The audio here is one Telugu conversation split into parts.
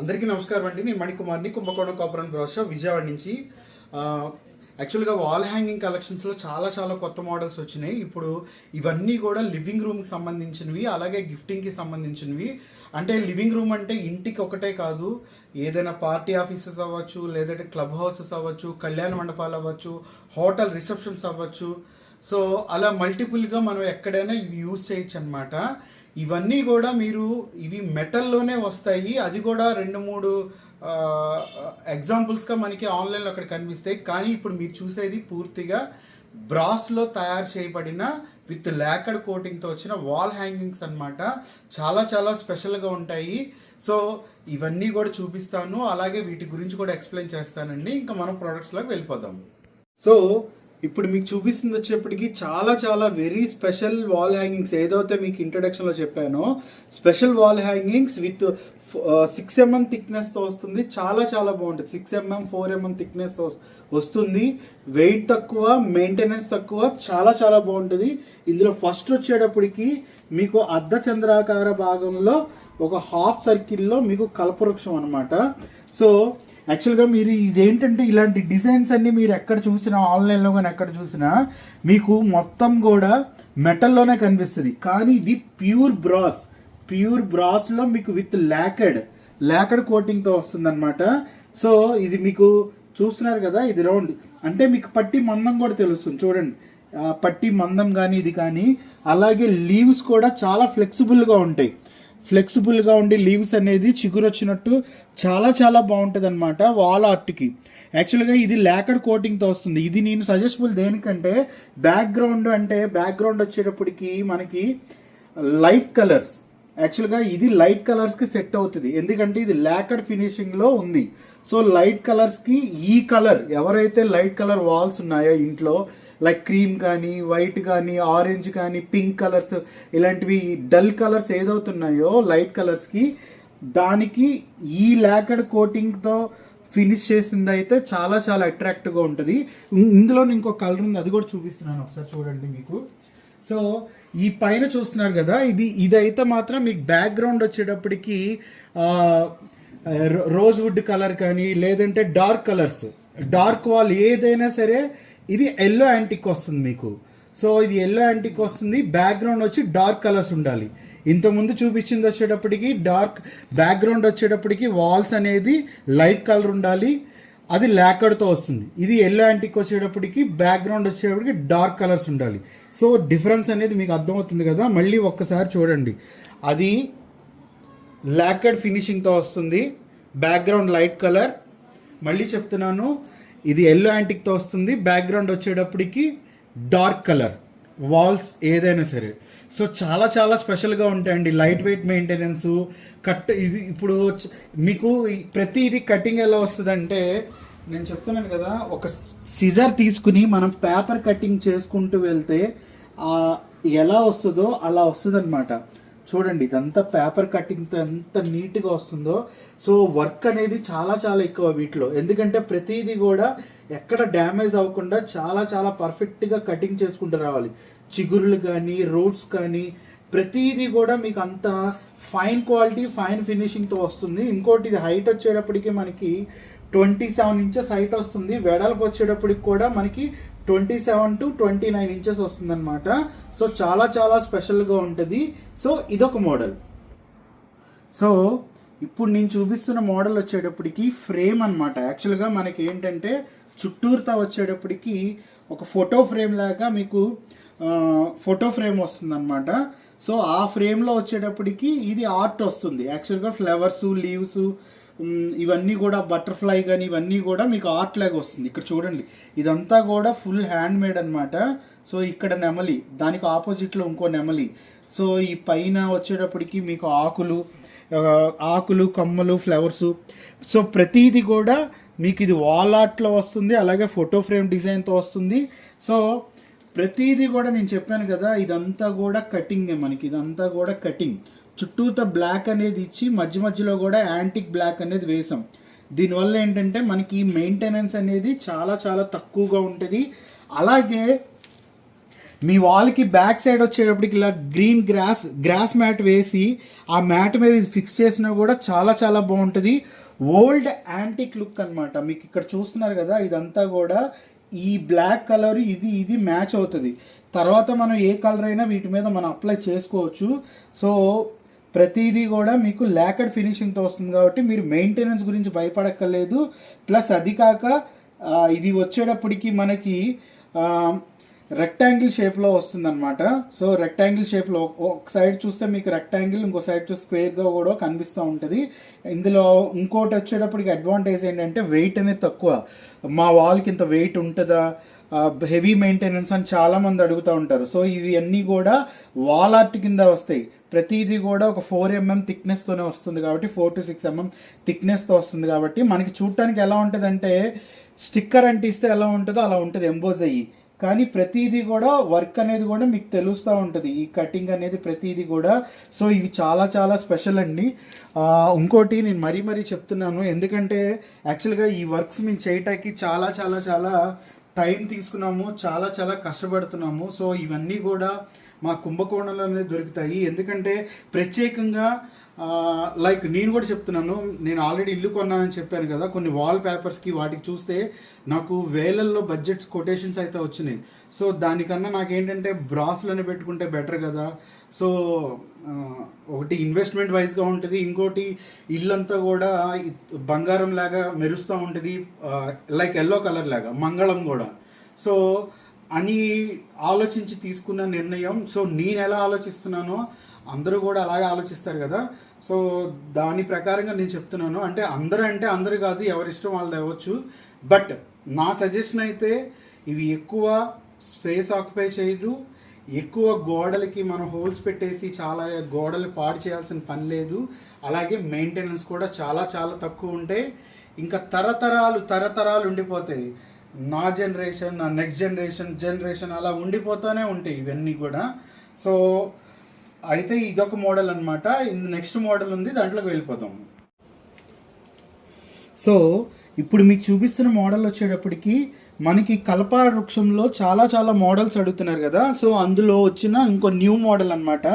అందరికీ నమస్కారం అండి. నేను మణికుమార్ని. కుంభకోణం కాపురం బ్రోష విజయవాడ నుంచి. యాక్చువల్గా వాల్ హ్యాంగింగ్ కలెక్షన్స్లో చాలా చాలా కొత్త మోడల్స్ వచ్చినాయి. ఇప్పుడు ఇవన్నీ కూడా లివింగ్ రూమ్కి సంబంధించినవి అలాగే గిఫ్టింగ్కి సంబంధించినవి. అంటే లివింగ్ రూమ్ అంటే ఇంటికి ఒకటే కాదు ఏదైనా పార్టీ ఆఫీసెస్ అవ్వచ్చు లేదంటే క్లబ్ హౌసెస్ అవ్వచ్చు కళ్యాణ మండపాలు అవ్వచ్చు హోటల్ రిసెప్షన్స్ అవ్వచ్చు. సో అలా మల్టిపుల్గా మనం ఎక్కడైనా ఇవి యూజ్ చేయొచ్చు అనమాట ఇవన్నీ కూడా మీరు ఇవి మెటల్లోనే వస్తాయి. అది కూడా రెండు మూడు ఎగ్జాంపుల్స్గా మనకి ఆన్లైన్లో అక్కడ కనిపిస్తాయి. కానీ ఇప్పుడు మీరు చూసేది పూర్తిగా బ్రాస్లో తయారు చేయబడిన విత్ లేకడ్ కోటింగ్తో వచ్చిన వాల్ హ్యాంగింగ్స్ అన్నమాట. చాలా చాలా స్పెషల్గా ఉంటాయి. సో ఇవన్నీ కూడా చూపిస్తాను. అలాగే వీటి గురించి కూడా ఎక్స్ప్లెయిన్ చేస్తానండి. ఇంకా మనం ప్రోడక్ట్స్లోకి వెళ్ళిపోదాం. సో ఇప్పుడు మీకు చూపిస్తుంది వచ్చేప్పటికి చాలా చాలా వెరీ స్పెషల్ వాల్ హ్యాంగింగ్స్ ఏదైతే మీకు ఇంట్రడక్షన్లో చెప్పానో special wall hangings with six MM థిక్నెస్తో వస్తుంది. చాలా చాలా బాగుంటుంది. Six MM four MM thickness వస్తుంది. వెయిట్ తక్కువ మెయింటెనెన్స్ తక్కువ చాలా చాలా బాగుంటుంది. ఇందులో ఫస్ట్ వచ్చేటప్పటికి మీకు అర్ధ చంద్రాకార భాగంలో ఒక హాఫ్ సర్కిల్లో మీకు కల్పవృక్షం అనమాట సో యాక్చువల్గా మీరు ఇదేంటంటే ఇలాంటి డిజైన్స్ అన్ని మీరు ఎక్కడ చూసినా ఆన్లైన్లో కానీ ఎక్కడ చూసినా మీకు మొత్తం కూడా మెటల్లోనే కనిపిస్తుంది. కానీ ఇది ప్యూర్ బ్రాస్ ప్యూర్ బ్రాస్లో మీకు విత్ ల్యాకెడ్ ల్యాకెడ్ కోటింగ్తో వస్తుందన్నమాట. సో ఇది మీకు చూస్తున్నారు కదా ఇది రౌండ్ అంటే మీకు పట్టి మందం కూడా తెలుస్తుంది చూడండి. పట్టి మందం కానీ ఇది కానీ అలాగే లీవ్స్ కూడా చాలా ఫ్లెక్సిబుల్గా ఉంటాయి. ఫ్లెక్సిబుల్గా ఉండి లీవ్స్ అనేది చిగురు వచ్చినట్టు చాలా చాలా బాగుంటుంది అనమాట వాల్ ఆర్ట్కి యాక్చువల్గా ఇది ల్యాకర్ కోటింగ్తో వస్తుంది. ఇది నేను సజెస్టబుల్ దేనికంటే బ్యాక్గ్రౌండ్ అంటే బ్యాక్గ్రౌండ్ వచ్చేటప్పటికి మనకి లైట్ కలర్స్ యాక్చువల్గా ఇది లైట్ కలర్స్కి సెట్ అవుతుంది. ఎందుకంటే ఇది ల్యాకర్ ఫినిషింగ్లో ఉంది. సో లైట్ కలర్స్కి ఈ కలర్ ఎవరైతే లైట్ కలర్ వాల్స్ ఉన్నాయో ఇంట్లో లైక్ క్రీమ్ కానీ వైట్ కానీ ఆరెంజ్ కానీ పింక్ కలర్స్ ఇలాంటివి డల్ కలర్స్ ఏదవుతున్నాయో లైట్ కలర్స్కి దానికి ఈ లాకెడ్ కోటింగ్తో ఫినిష్ చేసింది అయితే చాలా చాలా అట్రాక్టివ్గా ఉంటుంది. ఇందులో ఇంకో కలర్ ఉంది అది కూడా చూపిస్తున్నాను ఒకసారి చూడండి మీకు. సో ఈ పైన చూస్తున్నారు కదా ఇది ఇదైతే మాత్రం మీకు బ్యాక్గ్రౌండ్ వచ్చేటప్పటికి రో- రోజ్ వుడ్ కలర్ కానీ లేదంటే డార్క్ కలర్స్ డార్క్ వాల్ ఏదైనా సరే ఇది ఎల్లో యాంటిక్ వస్తుంది మీకు. సో ఇది ఎల్లో యాంటిక్ వస్తుంది. బ్యాక్గ్రౌండ్ వచ్చి డార్క్ కలర్స్ ఉండాలి. ఇంతకుముందు చూపించింది వచ్చేటప్పటికి డార్క్ బ్యాక్గ్రౌండ్ వచ్చేటప్పటికి వాల్స్ అనేది లైట్ కలర్ ఉండాలి. అది ల్యాకర్తో వస్తుంది. ఇది ఎల్లో యాంటిక్ వచ్చేటప్పటికి బ్యాక్గ్రౌండ్ వచ్చేటప్పటికి డార్క్ కలర్స్ ఉండాలి. సో డిఫరెన్స్ అనేది మీకు అర్థమవుతుంది కదా? మళ్ళీ ఒక్కసారి చూడండి. అది ల్యాకర్డ్ ఫినిషింగ్తో వస్తుంది. బ్యాక్గ్రౌండ్ లైట్ కలర్ మళ్ళీ చెప్తున్నాను. ఇది ఎల్లో యాంటిక్తో వస్తుంది. బ్యాక్గ్రౌండ్ వచ్చేటప్పటికి డార్క్ కలర్ వాల్స్ ఏదైనా సరే. సో చాలా చాలా స్పెషల్గా ఉంటాయండి. లైట్ వెయిట్ మెయింటెనెన్స్ కట్ ఇది ఇప్పుడు మీకు ప్రతి ఇది కటింగ్ ఎలా వస్తుందంటే నేను చెప్తున్నాను కదా ఒక సిజర్ తీసుకుని మనం పేపర్ కటింగ్ చేసుకుంటూ వెళ్తే ఎలా వస్తుందో అలా వస్తుందన్నమాట. చూడండి ఇదంతా పేపర్ కటింగ్తో ఎంత నీట్గా వస్తుందో. సో వర్క్ అనేది చాలా చాలా ఎక్కువ వీటిలో. ఎందుకంటే ప్రతిదీ కూడా ఎక్కడ డ్యామేజ్ అవ్వకుండా చాలా చాలా పర్ఫెక్ట్గా కటింగ్ చేసుకుంటూ రావాలి. చిగురులు కానీ రూట్స్ కానీ ప్రతిదీ కూడా మీకు అంత ఫైన్ క్వాలిటీ ఫైన్ ఫినిషింగ్తో వస్తుంది. ఇంకోటి ఇది హైట్ వచ్చేటప్పటికి మనకి ట్వంటీ సెవెన్ ఇంచెస్ హైట్ వస్తుంది. వెడల్పు వచ్చేటప్పటికి కూడా మనకి twenty seven to twenty nine inches వస్తుందన్నమాట. సో చాలా చాలా స్పెషల్గా ఉంటుంది. సో ఇదొక మోడల్ సో ఇప్పుడు నేను చూపిస్తున్న మోడల్ వచ్చేటప్పటికి ఫ్రేమ్ అన్నమాట. యాక్చువల్గా మనకి ఏంటంటే చుట్టూరుతా వచ్చేటప్పటికి ఒక ఫోటో ఫ్రేమ్ లాగా మీకు ఫోటో ఫ్రేమ్ వస్తుందన్నమాట. సో ఆ ఫ్రేమ్లో వచ్చేటప్పటికి ఇది ఆర్ట్ వస్తుంది. యాక్చువల్గా ఫ్లవర్స్ లీవ్స్ ఇవన్నీ కూడా బటర్ఫ్లై కానీ ఇవన్నీ కూడా మీకు ఆర్ట్ లాగా వస్తుంది. ఇక్కడ చూడండి. ఇదంతా కూడా ఫుల్ హ్యాండ్ మేడ్ అనమాట సో ఇక్కడ నెమలి. దానికి ఆపోజిట్లో ఇంకో నెమలి. సో ఈ పైన వచ్చేటప్పటికి మీకు ఆకులు ఆకులు కమ్మలు ఫ్లవర్స్ సో ప్రతిది కూడా మీకు ఇది వాల్ ఆర్ట్లో వస్తుంది. అలాగే ఫోటో ఫ్రేమ్ డిజైన్తో వస్తుంది. సో ప్రతిదీ కూడా నేను చెప్పాను కదా ఇదంతా కూడా కటింగ్ మనకి. ఇదంతా కూడా కటింగ్ చుట్టూత బ్లాక్ అనేది ఇచ్చి మధ్య మధ్యలో కూడా యాంటిక్ బ్లాక్ అనేది వేసాం. దీనివల్ల ఏంటంటే మనకి మెయింటెనెన్స్ అనేది చాలా చాలా తక్కువగా ఉంటుంది. అలాగే మీ వాల్కి బ్యాక్ సైడ్ వచ్చేటప్పటికి ఇలా గ్రీన్ గ్రాస్ గ్రాస్ మ్యాట్ వేసి ఆ మ్యాట్ మీద ఇది ఫిక్స్ చేసినా కూడా చాలా చాలా బాగుంటుంది. ఓల్డ్ యాంటిక్ లుక్ అనమాట మీకు ఇక్కడ చూస్తున్నారు కదా ఇదంతా కూడా ఈ బ్లాక్ కలర్ ఇది ఇది మ్యాచ్ అవుతుంది. తర్వాత మనం ఏ కలర్ అయినా వీటి మీద మనం అప్లై చేసుకోవచ్చు. సో ప్రతిదీ కూడా మీకు ల్యాకడ్ ఫినిషింగ్తో వస్తుంది కాబట్టి మీరు మెయింటెనెన్స్ గురించి భయపడక్కర్లేదు. ప్లస్ అది కాక ఇది వచ్చేటప్పటికి మనకి రెక్టాంగిల్ షేప్లో వస్తుంది అనమాట సో రెక్టాంగిల్ షేప్లో ఒక సైడ్ చూస్తే మీకు రెక్టాంగిల్ ఇంకో సైడ్ చూస్తే స్క్వేర్గా కూడా కనిపిస్తూ ఉంటుంది. ఇందులో ఇంకోటి వచ్చేటప్పటికి అడ్వాంటేజ్ ఏంటంటే వెయిట్ అనేది తక్కువ. మా వాల్కి ఇంత వెయిట్ ఉంటుందా? హెవీ మెయింటెనెన్స్ అని చాలామంది అడుగుతూ ఉంటారు. సో ఇవి అన్నీ కూడా వాల్ ఆర్ట్ కింద వస్తాయి. ప్రతిదీ కూడా ఒక ఫోర్ ఎంఎం థిక్నెస్తోనే వస్తుంది కాబట్టి ఫోర్ టు సిక్స్ ఎంఎం థిక్నెస్తో వస్తుంది కాబట్టి మనకి చూడటానికి ఎలా ఉంటుందంటే స్టిక్కర్ అంటిస్తే ఎలా ఉంటుందో అలా ఉంటుంది ఎంబోజ్ అయ్యి కానీ ప్రతిదీ కూడా వర్క్ అనేది కూడా మీకు తెలుస్తూ ఉంటుంది. ఈ కటింగ్ అనేది ప్రతిదీ కూడా. సో ఇవి చాలా చాలా స్పెషల్ అండి. ఇంకోటి నేను మరీ మరీ చెప్తున్నాను. ఎందుకంటే యాక్చువల్గా ఈ వర్క్స్ మేము చేయటానికి చాలా చాలా చాలా టైం తీసుకున్నాము. చాలా చాలా కష్టపడుతున్నాము. సో ఇవన్నీ కూడా మా కుంభకోణంలోనే దొరుకుతాయి. ఎందుకంటే ప్రత్యేకంగా లైక్ నేను కూడా చెప్తున్నాను నేను ఆల్రెడీ ఇల్లు కొన్నానని చెప్పాను కదా కొన్ని వాల్ పేపర్స్కి వాటికి చూస్తే నాకు వేలల్లో బడ్జెట్స్ కొటేషన్స్ అయితే వచ్చినాయి. సో దానికన్నా నాకేంటంటే బ్రాస్లోనే పెట్టుకుంటే బెటర్ కదా. సో ఒకటి ఇన్వెస్ట్మెంట్ వైజ్గా ఉంటుంది ఇంకోటి ఇల్లంతా కూడా బంగారం లాగా మెరుస్తూ ఉంటుంది లైక్ ఎల్లో కలర్ లాగా మంగళం కూడా. సో అని ఆలోచించి తీసుకున్న నిర్ణయం. సో నేను ఎలా ఆలోచిస్తున్నానో అందరూ కూడా అలాగే ఆలోచిస్తారు కదా. సో దాని ప్రకారంగా నేను చెప్తున్నాను. అంటే అందరూ అంటే అందరు కాదు ఎవరిష్టం వాళ్ళది అవ్వచ్చు. బట్ నా సజెషన్ అయితే ఇవి ఎక్కువ స్పేస్ ఆక్యుపై చేయదు. ఎక్కువ గోడలకి మనం హోల్స్ పెట్టేసి చాలా గోడలు పాడు చేయాల్సిన పని లేదు. అలాగే మెయింటెనెన్స్ కూడా చాలా చాలా తక్కువ ఉంటాయి ఇంకా తరతరాలు తరతరాలు ఉండిపోతాయి. నా జనరేషన్ నా నెక్స్ట్ జనరేషన్ జనరేషన్ అలా ఉండిపోతూనే ఉంటాయి ఇవన్నీ కూడా. సో అయితే ఇదొక మోడల్ అనమాట నెక్స్ట్ మోడల్ ఉంది దాంట్లోకి వెళ్ళిపోతాం సో ఇప్పుడు మీకు చూపిస్తున్న మోడల్ వచ్చేటప్పటికి మనకి కల్ప వృక్షంలో చాలా చాలా మోడల్స్ అడుగుతున్నారు కదా. సో అందులో వచ్చిన ఇంకో న్యూ మోడల్ అనమాట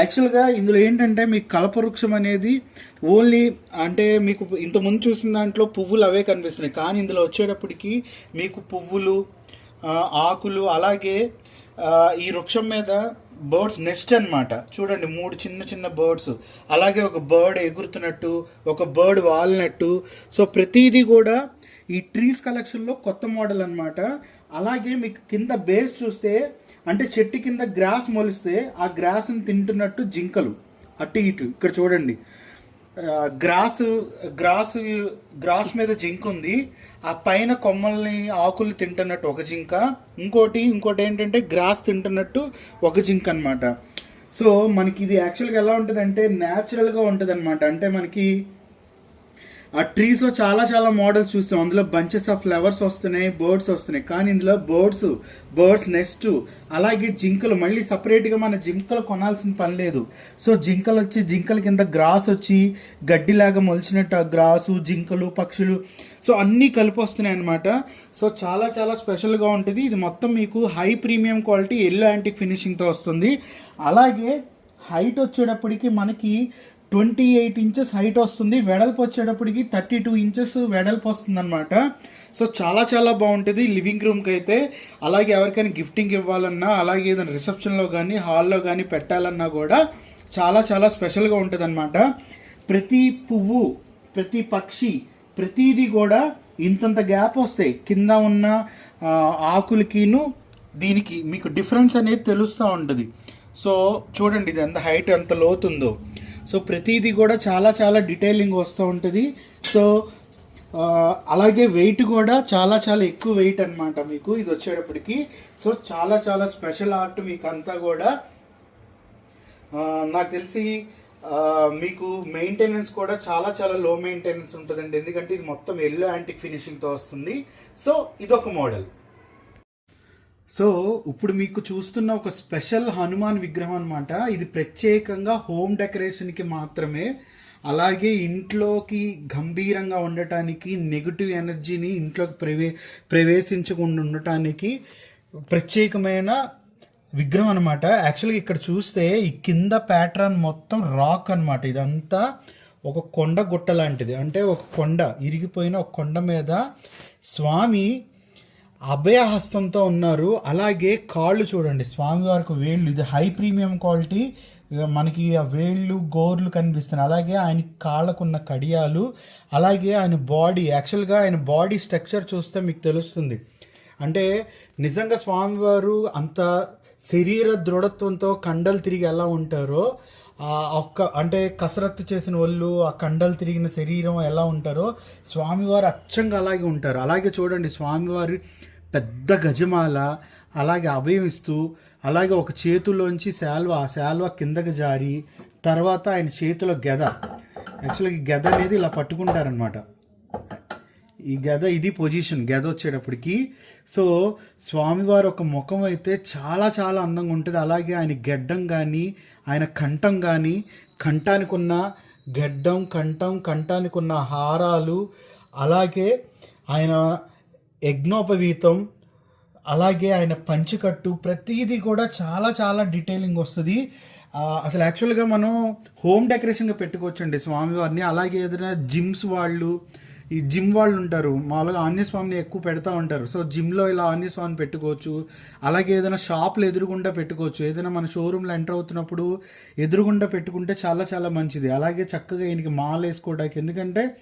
యాక్చువల్గా ఇందులో ఏంటంటే మీకు కల్ప వృక్షం అనేది ఓన్లీ అంటే మీకు ఇంతకుముందు చూసిన దాంట్లో పువ్వులు అవే కనిపిస్తున్నాయి. కానీ ఇందులో వచ్చేటప్పటికి మీకు పువ్వులు ఆకులు అలాగే ఈ వృక్షం మీద బర్డ్స్ నెస్ట్ అన్నమాట. చూడండి మూడు చిన్న చిన్న బర్డ్స్. అలాగే ఒక బర్డ్ ఎగురుతున్నట్టు ఒక బర్డ్ వాలినట్టు. సో ప్రతిదీ కూడా ఈ ట్రీస్ కలెక్షన్లో కొత్త మోడల్ అన్నమాట. అలాగే మీకు కింద బేస్ చూస్తే అంటే చెట్టు కింద గ్రాస్ మొలిస్తే ఆ గ్రాస్ని తింటున్నట్టు జింకలు. అటు ఇటు ఇక్కడ చూడండి. గ్రాస్ గ్రాస్ గ్రాస్ మీద జింక ఉంది. ఆ పైన కొమ్మల్ని ఆకులు తింటున్నట్టు ఒక జింక. ఇంకోటి ఇంకోటి ఏంటంటే గ్రాస్ తింటున్నట్టు ఒక జింక అనమాట సో మనకి ఇది యాక్చువల్గా ఎలా ఉంటుంది అంటే న్యాచురల్గా ఉంటుంది అనమాట అంటే మనకి ఆ ట్రీస్లో చాలా చాలా మోడల్స్ చూస్తాం. అందులో బంచెస్ ఆఫ్ ఫ్లవర్స్ వస్తున్నాయి బర్డ్స్ వస్తున్నాయి. కానీ ఇందులో బర్డ్స్ బర్డ్స్ నెక్స్ట్ అలాగే జింకలు మళ్ళీ సపరేట్గా మన జింకలు కొనాల్సిన పని లేదు. సో జింకలు వచ్చి జింకల కింద గ్రాస్ వచ్చి గడ్డిలాగా మొలిచినట్టు గ్రాసు జింకలు పక్షులు. సో అన్నీ కలిపి వస్తున్నాయి అనమాట సో చాలా చాలా స్పెషల్గా ఉంటుంది. ఇది మొత్తం మీకు high premium quality yellow antique ఫినిషింగ్తో వస్తుంది. అలాగే హైట్ వచ్చేటప్పటికి మనకి ట్వంటీ ఎయిట్ ఇంచెస్ హైట్ వస్తుంది. వెడల్పు వచ్చేటప్పటికి థర్టీ టూ ఇంచెస్ వెడల్పు వస్తుంది అనమాట సో చాలా చాలా బాగుంటుంది లివింగ్ రూమ్కి అయితే అలాగే ఎవరికైనా గిఫ్టింగ్ ఇవ్వాలన్నా అలాగే ఏదైనా రిసెప్షన్లో కానీ హాల్లో కానీ పెట్టాలన్నా కూడా చాలా చాలా స్పెషల్గా ఉంటుంది అనమాట ప్రతి పువ్వు ప్రతి పక్షి ప్రతిదీ కూడా ఇంతంత గ్యాప్ వస్తాయి కింద ఉన్న ఆకులకిను దీనికి మీకు డిఫరెన్స్ అనేది తెలుస్తూ ఉంటుంది. సో చూడండి ఇది ఎంత హైట్ ఎంత లోతుందో. సో ప్రతిదీ కూడా చాలా చాలా డీటెయిలింగ్ వస్తూ ఉంటుంది. సో అలాగే వెయిట్ కూడా చాలా చాలా ఎక్కువ వెయిట్ అనమాట మీకు ఇది వచ్చేటప్పటికి. సో చాలా చాలా స్పెషల్ ఆర్ట్ మీకు అంతా కూడా నాకు తెలిసి మీకు మెయింటెనెన్స్ కూడా చాలా చాలా లో మెయింటెనెన్స్ ఉంటుందండి. ఎందుకంటే ఇది మొత్తం ఎల్లో యాంటిక్ ఫినిషింగ్తో వస్తుంది. సో ఇదొక మోడల్ సో ఇప్పుడు మీకు చూస్తున్న ఒక స్పెషల్ హనుమాన్ విగ్రహం అనమాట ఇది ప్రత్యేకంగా హోమ్ డెకరేషన్కి మాత్రమే అలాగే ఇంట్లోకి గంభీరంగా ఉండటానికి నెగిటివ్ ఎనర్జీని ఇంట్లోకి ప్రవే ప్రవేశించకుండా ఉండటానికి ప్రత్యేకమైన విగ్రహం అనమాట యాక్చువల్గా ఇక్కడ చూస్తే ఈ కింద ప్యాటర్న్ మొత్తం రాక్ అన్నమాట. ఇదంతా ఒక కొండ గుట్ట లాంటిది. అంటే ఒక కొండ ఇరిగిపోయిన ఒక కొండ మీద స్వామి అభయహస్తంతో ఉన్నారు. అలాగే కాళ్ళు చూడండి. స్వామివారికి వేళ్ళు. ఇది హై ప్రీమియం క్వాలిటీ. ఇక మనకి ఆ వేళ్ళు గోర్లు కనిపిస్తున్నాయి. అలాగే ఆయన కాళ్ళకున్న కడియాలు అలాగే ఆయన బాడీ. యాక్చువల్గా ఆయన బాడీ స్ట్రక్చర్ చూస్తే మీకు తెలుస్తుంది. అంటే నిజంగా స్వామివారు అంత శరీర దృఢత్వంతో కండలు తిరిగి ఎలా ఉంటారో ఆ ఒక్క అంటే కసరత్తు చేసిన వాళ్ళు ఆ కండలు తిరిగిన శరీరం ఎలా ఉంటారో స్వామివారు అచ్చంగా అలాగే ఉంటారు. అలాగే చూడండి. స్వామివారి పెద్ద గజమాల అలాగే అభయమిస్తూ అలాగే ఒక చేతిలోంచి శాల్వ ఆ శాల్వ కిందకి జారి తర్వాత ఆయన చేతిలో గెద. యాక్చువల్గా ఈ గెద అనేది ఇలా పట్టుకుంటారనమాట ఈ గద ఇది పొజిషన్ గద వచ్చేటప్పటికి. సో స్వామివారి ఒక ముఖం అయితే చాలా చాలా అందంగా ఉంటుంది. అలాగే ఆయన గెడ్డం కానీ ఆయన కంఠం కానీ కంఠానికి ఉన్న గెడ్డం కంఠం కంఠానికి ఉన్న హారాలు అలాగే ఆయన యజ్ఞోపవీతం అలాగే ఆయన పంచికట్టు ప్రతిదీ కూడా చాలా చాలా డీటెయిలింగ్ వస్తుంది. అసలు యాక్చువల్గా మనం హోమ్ డెకరేషన్గా పెట్టుకోవచ్చండి స్వామివారిని. అలాగే ఏదైనా జిమ్స్ వాళ్ళు ఈ జిమ్ వాళ్ళు ఉంటారు. మామూలుగా ఆంజనేయస్వామిని ఎక్కువ పెడతా ఉంటారు. సో జిమ్లో ఇలా ఆంజనేయస్వామిని పెట్టుకోవచ్చు. అలాగే ఏదైనా షాప్లు ఎదురుగుండా పెట్టుకోవచ్చు. ఏదైనా మన షోరూమ్లో ఎంటర్ అవుతున్నప్పుడు ఎదురుగుండా పెట్టుకుంటే చాలా చాలా మంచిది. అలాగే చక్కగా ఈయనకి మాల వేసుకోవడానికి ఎందుకంటే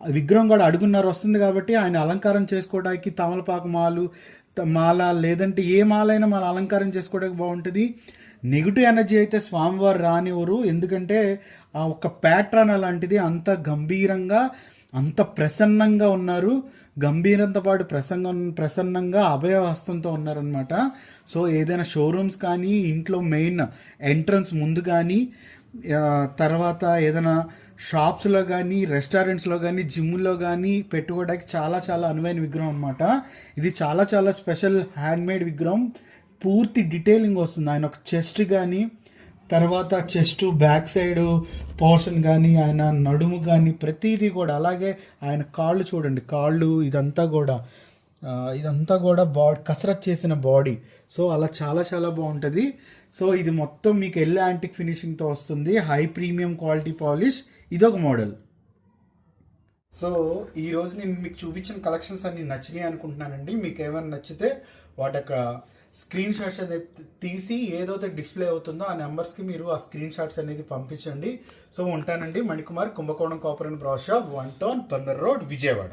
విగ్రహం కూడా అడుగున్నర వస్తుంది కాబట్టి ఆయన అలంకారం చేసుకోవడానికి తమలపాకు మాలు మాల లేదంటే ఏ మాల మన అలంకారం చేసుకోవడానికి బాగుంటుంది. నెగిటివ్ ఎనర్జీ అయితే స్వామివారు రానివ్వరు. ఎందుకంటే ఆ ఒక ప్యాట్రన్ అలాంటిది అంత గంభీరంగా అంత ప్రసన్నంగా ఉన్నారు. గంభీరంతో పాటు ప్రసంగం ప్రసన్నంగా అభయహస్తంతో ఉన్నారనమాట సో ఏదైనా షోరూమ్స్ కానీ ఇంట్లో మెయిన్ ఎంట్రన్స్ ముందు కానీ తర్వాత ఏదైనా షాప్స్లో కానీ రెస్టారెంట్స్లో కానీ జిమ్లో కానీ పెట్టుకోవడానికి చాలా చాలా అనువైన విగ్రహం అనమాట ఇది చాలా చాలా స్పెషల్ హ్యాండ్మేడ్ విగ్రహం. పూర్తి డీటెయిలింగ్ వస్తుంది. ఆయన ఒక చెస్ట్ కానీ తర్వాత చెస్ట్ బ్యాక్ సైడ్ పోర్షన్ కానీ ఆయన నడుము కానీ ప్రతిదీ కూడా. అలాగే ఆయన కాళ్ళు చూడండి. కాళ్ళు ఇదంతా కూడా. ఇదంతా కూడా బాడీ కసరత్ చేసిన బాడీ. సో అలా చాలా చాలా బాగుంటుంది. సో ఇది మొత్తం మీకు ఎల్ యాంటిక్ ఫినిషింగ్తో వస్తుంది. High premium quality polish. ఇదొక మోడల్. సో ఈరోజు నేను మీకు చూపించిన కలెక్షన్స్ అన్ని నచ్చినాయి అనుకుంటున్నానండి. మీకు ఏమైనా నచ్చితే వాటి యొక్క స్క్రీన్ షాట్స్ అనేది తీసి ఏదైతే డిస్ప్లే అవుతుందో ఆ నెంబర్స్కి మీరు ఆ స్క్రీన్ షాట్స్ అనేది పంపించండి. సో ఉంటానండి. Manikumar Kumbakonam copper and brass shop one town Bandar road Vijayawada.